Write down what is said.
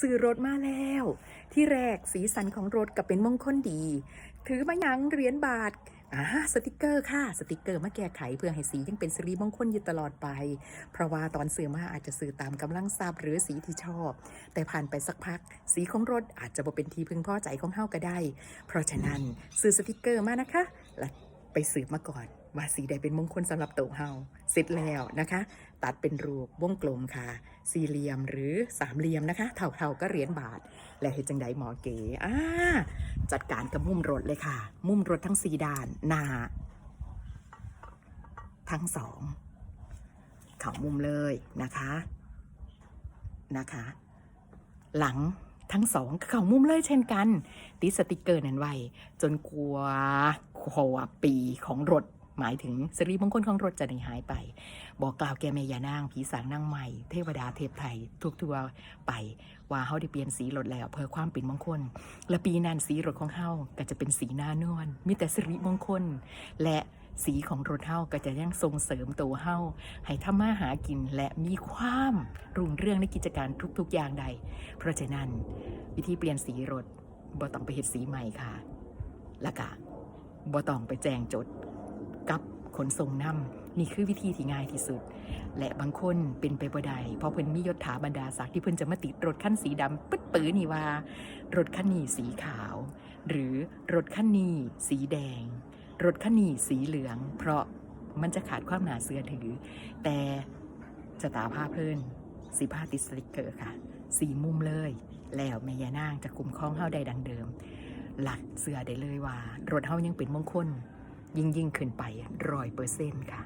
ซื้อรถมาแล้ว ที่แรกสีสันของรถก็เป็นมงคลดี ถือมายังเหรียญบาทอ่าสติกเกอร์ค่ะ สติกเกอร์มาแก้ไขเพื่อให้สียังเป็นสิริมงคลอยู่ตลอดไป เพราะว่าตอนซื้อมาอาจจะซื้อตามกำลังทรัพย์หรือสีที่ชอบ แต่ผ่านไปสักพัก สีของรถอาจจะบ่เป็นที่พึงพอใจของเฮาก็ได้ เพราะฉะนั้นซื้อสติกเกอร์มานะคะ และไปสืบมาก่อน ว่าสีใดเป็นมงคลสำหรับตัวเฮาเสร็จแล้วนะคะ ตัดเป็นรูปวงกลมค่ะ สี่เหลี่ยมหรือสามเหลี่ยมนะคะเท่าๆก็เหรียญบาท และเฮ็ดจังใดหมอเก๋อ่าจัดการกับมุมรถเลยค่ะ มุมรถทั้งสี่ด้านหน้า ทั้งสองเข่ามุมเลยนะคะนะคะ หลังทั้งสองเข่ามุมเลยเช่นกันติดสติกเกอร์นั้นไว้ จนกลัวขวบปีของรถ หมายถึงสิริมงคลของรถจะได้หายไป บอกกล่าวแกแม่ยานางผีสางนางใหม่ เทวดาเทพไทยทุกทัวไปว่าเฮาได้เปลี่ยนสีรถแล้วเพื่อความเป็นมงคล และปีนั้นสีรถของเฮาก็จะเป็นสีหน้านวลมีแต่สิริมงคล และสีของรถเฮาก็จะยังส่งเสริมตัวเฮาให้ทำมาหากินและมีความรุ่งเรืองในกิจการทุกๆอย่างใด เพราะฉะนั้นวิธีเปลี่ยนสีรถบ่ต้องไปเฮ็ดสีใหม่ค่ะ และกะบ่ต้องไปแจงจด กับขนส่งนำนี่คือวิธีที่ง่ายที่สุด และบางคนเป็นไปบ่ได้เพราะเพิ่นมียศถาบรรดาศักดิ์ที่เพิ่นจะมาติดรถคันสีดำปึ๊ดปื้อนี่ว่า รถคันนี้สีขาว หรือรถคันนี้สีแดง รถคันนี้สีเหลือง เพราะมันจะขาดความหนาเสื้อถือ แต่จะตาผ้าเพลินสีผ้าติดสติกเกอร์ค่ะ สีมุมเลย แล้วแม่ยานางจะคุ้มครองเฮาได้ดังเดิม หลักเสื้อได้เลยว่า รถเฮายังเป็นมงคล ยิ่งยิ่งขึ้นไปร้อยเปอร์เซ็นต์ค่ะ